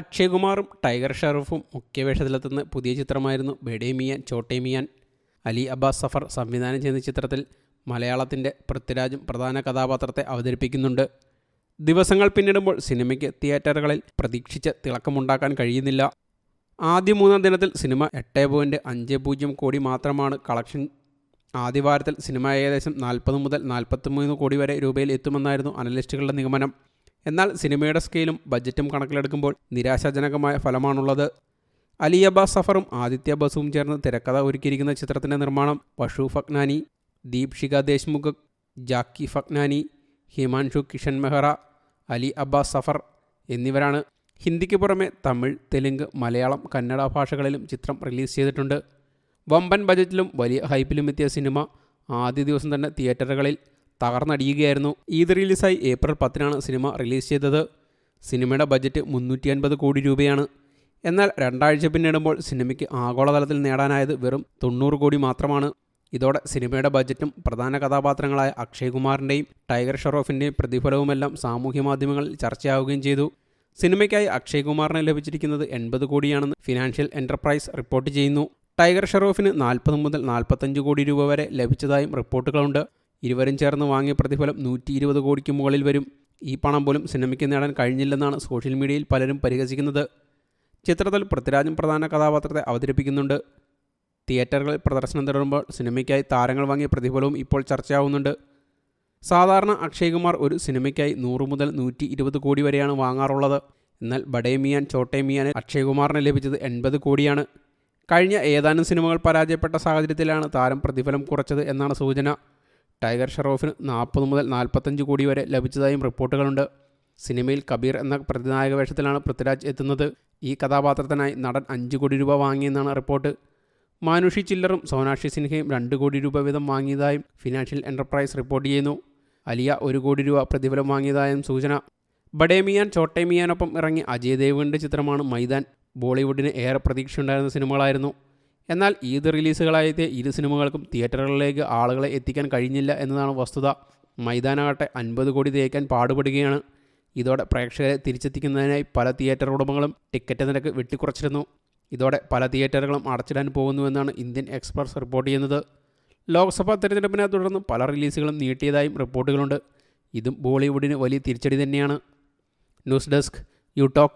അക്ഷയ്കുമാറും tiger ഷെറഫും മുഖ്യവേഷത്തിലെത്തുന്ന പുതിയ ചിത്രമായിരുന്നു ബെഡേമിയാൻ ചോട്ടേമിയാൻ അലി അബ്ബാസ് സഫർ സംവിധാനം ചെയ്യുന്ന ചിത്രത്തിൽ മലയാളത്തിന്റെ പൃഥ്വിരാജും പ്രധാന കഥാപാത്രത്തെ അവതരിപ്പിക്കുന്നുണ്ട്. ദിവസങ്ങൾ പിന്നിടുമ്പോൾ സിനിമയ്ക്ക് തിയേറ്ററുകളിൽ പ്രതീക്ഷിച്ച തിളക്കമുണ്ടാക്കാൻ കഴിയുന്നില്ല. ആദ്യ മൂന്നാം ദിനത്തിൽ സിനിമ എട്ട് പോയിന്റ് അഞ്ച് പൂജ്യം കോടി മാത്രമാണ് കളക്ഷൻ. ആദ്യവാരത്തിൽ സിനിമ ഏകദേശം നാൽപ്പത് മുതൽ നാൽപ്പത്തിമൂന്ന് കോടി വരെ രൂപയിൽ എത്തുമെന്നായിരുന്നു അനലിസ്റ്റുകളുടെ നിഗമനം. എന്നാൽ സിനിമയുടെ സ്കെയിലും ബജറ്റും കണക്കിലെടുക്കുമ്പോൾ നിരാശാജനകമായ ഫലമാണുള്ളത്. അലി അബ്ബാസ് സഫറും ആദിത്യ ബസുവും ചേർന്ന് തിരക്കഥ ഒരുക്കിയിരിക്കുന്ന ചിത്രത്തിന്റെ നിർമ്മാണം വഷു ഫഗ്നാനി ദീപ്ഷിക ദേശ്മുഖ് ജാക്കി ഫഗ്നാനി ഹിമാൻഷു കിഷൻ മെഹ്റ അലി അബ്ബാസ് സഫർ എന്നിവരാണ്. ഹിന്ദിക്ക് പുറമെ തമിഴ് തെലുങ്ക് മലയാളം കന്നഡ ഭാഷകളിലും ചിത്രം റിലീസ് ചെയ്തിട്ടുണ്ട്. വമ്പൻ ബജറ്റിലും വലിയ ഹൈപ്പിലും എത്തിയ സിനിമ ആദ്യ ദിവസം തന്നെ തിയേറ്ററുകളിൽ തകർന്നടിയുകയായിരുന്നു. ഈദ് റിലീസായി ഏപ്രിൽ പത്തിനാണ് സിനിമ റിലീസ് ചെയ്തത്. സിനിമയുടെ ബജറ്റ് മുന്നൂറ്റി അൻപത് കോടി രൂപയാണ്. എന്നാൽ രണ്ടാഴ്ച പിന്നിടുമ്പോൾ സിനിമയ്ക്ക് ആഗോളതലത്തിൽ നേടാനായത് വെറും തൊണ്ണൂറ് കോടി മാത്രമാണ്. ഇതോടെ സിനിമയുടെ ബജറ്റും പ്രധാന കഥാപാത്രങ്ങളായ അക്ഷയ് കുമാറിന്റെയും ടൈഗർ ഷെറോഫിന്റെയും പ്രതിഫലവുമെല്ലാം സാമൂഹ്യ മാധ്യമങ്ങളിൽ ചർച്ചയാവുകയും ചെയ്തു. സിനിമയ്ക്കായി അക്ഷയ് കുമാറിന് ലഭിച്ചിരിക്കുന്നത് എൺപത് കോടിയാണെന്ന് ഫിനാൻഷ്യൽ എന്റർപ്രൈസ് റിപ്പോർട്ട് ചെയ്യുന്നു. ടൈഗർ ഷെറോഫിന് നാൽപ്പത് മുതൽ നാൽപ്പത്തഞ്ച് കോടി രൂപ വരെ ലഭിച്ചതായും റിപ്പോർട്ടുകളുണ്ട്. ഇരുവരും ചേർന്ന് വാങ്ങിയ പ്രതിഫലം നൂറ്റി ഇരുപത് കോടിക്ക് മുകളിൽ വരും. ഈ പണം പോലും സിനിമയ്ക്ക് നേടാൻ കഴിഞ്ഞില്ലെന്നാണ് സോഷ്യൽ മീഡിയയിൽ പലരും പരിഹസിക്കുന്നത്. ചിത്രത്തിൽ പൃഥ്വിരാജും പ്രധാന കഥാപാത്രത്തെ അവതരിപ്പിക്കുന്നുണ്ട്. തിയേറ്ററുകളിൽ പ്രദർശനം തുടരുമ്പോൾ സിനിമയ്ക്കായി താരങ്ങൾ വാങ്ങിയ പ്രതിഫലവും ഇപ്പോൾ ചർച്ചയാവുന്നുണ്ട്. സാധാരണ അക്ഷയ് കുമാർ ഒരു സിനിമയ്ക്കായി നൂറ് മുതൽ നൂറ്റി ഇരുപത് കോടി വരെയാണ് വാങ്ങാറുള്ളത്. എന്നാൽ ബഡേ മിയാൻ ചോട്ടേ മിയാന് അക്ഷയ് ലഭിച്ചത് എൺപത് കോടിയാണ്. കഴിഞ്ഞ ഏതാനും സിനിമകൾ പരാജയപ്പെട്ട സാഹചര്യത്തിലാണ് താരം പ്രതിഫലം കുറച്ചത് എന്നാണ് സൂചന. ടൈഗർ ഷെറോഫിന് നാൽപ്പത് മുതൽ നാൽപ്പത്തഞ്ച് കോടി വരെ ലഭിച്ചതായും റിപ്പോർട്ടുകളുണ്ട്. സിനിമയിൽ കബീർ എന്ന പ്രതിനായക വേഷത്തിലാണ് പൃഥ്വിരാജ് എത്തുന്നത്. ഈ കഥാപാത്രത്തിനായി നടൻ അഞ്ച് കോടി രൂപ വാങ്ങിയെന്നാണ് റിപ്പോർട്ട്. മാനുഷി ചില്ലറും സോനാക്ഷി സിൻഹയും രണ്ട് കോടി രൂപ വീതം വാങ്ങിയതായും ഫിനാൻഷ്യൽ എന്റർപ്രൈസ് റിപ്പോർട്ട് ചെയ്യുന്നു. അലിയ ഒരു കോടി രൂപ പ്രതിഫലം വാങ്ങിയതായും സൂചന. ബഡേമിയാൻ ചോട്ടേമിയാനൊപ്പം ഇറങ്ങിയ അജയ് ദേവ്ഗണിന്റെ ചിത്രമാണ് മൈതാൻ. ബോളിവുഡിന് ഏറെ പ്രതീക്ഷയുണ്ടായിരുന്ന സിനിമകളായിരുന്നു. എന്നാൽ ഈദ് റിലീസുകളായത് ഇരു സിനിമകൾക്കും തിയേറ്ററുകളിലേക്ക് ആളുകളെ എത്തിക്കാൻ കഴിഞ്ഞില്ല എന്നതാണ് വസ്തുത. മൈതാനാകട്ടെ അൻപത് കോടി തേക്കാൻ പാടുപെടുകയാണ്. ഇതോടെ പ്രേക്ഷകരെ തിരിച്ചെത്തിക്കുന്നതിനായി പല തിയേറ്റർ ഉടമകളും ടിക്കറ്റ് നിരക്ക് വെട്ടിക്കുറച്ചിരുന്നു. ഇതോടെ പല തിയേറ്ററുകളും അടച്ചിടാൻ പോകുന്നുവെന്നാണ് ഇന്ത്യൻ എക്സ്പ്രസ് റിപ്പോർട്ട് ചെയ്യുന്നത്. ലോക്സഭാ തെരഞ്ഞെടുപ്പിനെ തുടർന്ന് പല റിലീസുകളും നീട്ടിയതായും റിപ്പോർട്ടുകളുണ്ട്. ഇതും ബോളിവുഡിന് വലിയ തിരിച്ചടി തന്നെയാണ്. News desk you talk.